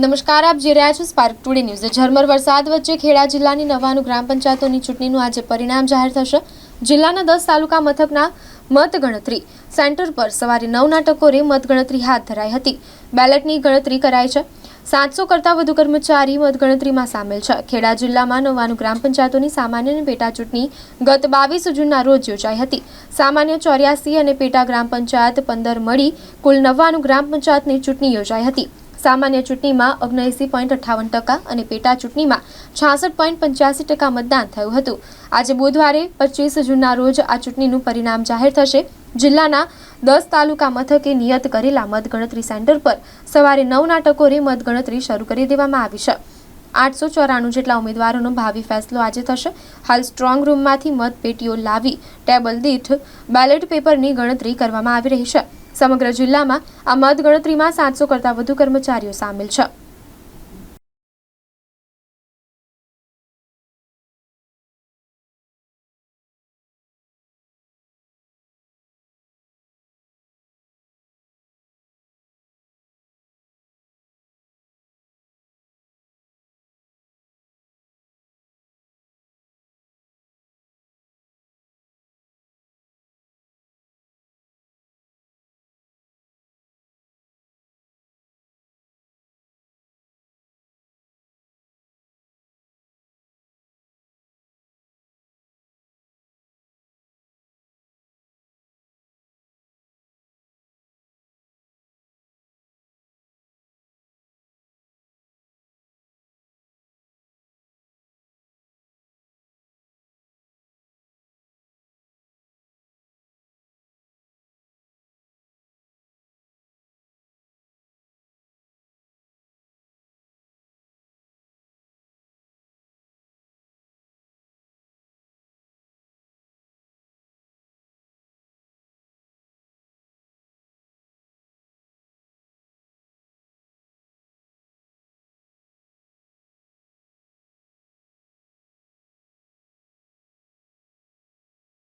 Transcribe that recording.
નમસ્કાર, આપ જોઈ રહ્યા છો સ્પાર્ક ટુડે ન્યૂઝ ઝરમર વરસાદ વચ્ચે ખેડા જિલ્લાની નવાનું ગ્રામ પંચાયતોની ચૂંટણીનું આજે પરિણામ જાહેર થશે. જિલ્લાના દસ તાલુકા મથકના મતગણતરી સેન્ટર પર સવારે નવના ટકોરે મતગણતરી હાથ ધરાઈ હતી. બેલેટની ગણતરી કરાઈ છે. સાતસો કરતાં વધુ કર્મચારી મતગણતરીમાં સામેલ છે. ખેડા જિલ્લામાં નવાનું ગ્રામ પંચાયતોની સામાન્ય પેટા ચૂંટણી ગત બાવીસ જૂનના રોજ યોજાઈ હતી. સામાન્ય ચોર્યાસી અને પેટા ગ્રામ પંચાયત પંદર મળી કુલ નવ્વાણું ગ્રામ પંચાયતની ચૂંટણી યોજાઈ હતી. સામાન્ય ચૂંટણીમાં ઓગણએંસી પોઈન્ટ અઠ્ઠાવન ટકા અને પેટા ચૂંટણીમાં છાસઠ પોઈન્ટ પંચ્યાસી ટકા મતદાન થયું હતું. આજે બુધવારે પચીસ જૂનના રોજ આ ચૂંટણીનું પરિણામ જાહેર થશે. જિલ્લાના દસ તાલુકા મથકે નિયત કરેલા મતગણતરી સેન્ટર પર સવારે નવના ટકોરે મતગણતરી શરૂ કરી દેવામાં આવી છે. આઠસો ચોરાણું જેટલા ઉમેદવારોનો ભાવિ ફેસલો આજે થશે. હાલ સ્ટ્રોંગ રૂમમાંથી મતપેટીઓ લાવી ટેબલ દીઠ બેલેટ પેપરની ગણતરી કરવામાં આવી રહી છે. સમગ્ર જિલ્લામાં આ મતગણતરીમાં સાતસો કરતાં વધુ કર્મચારીઓ સામેલ છે.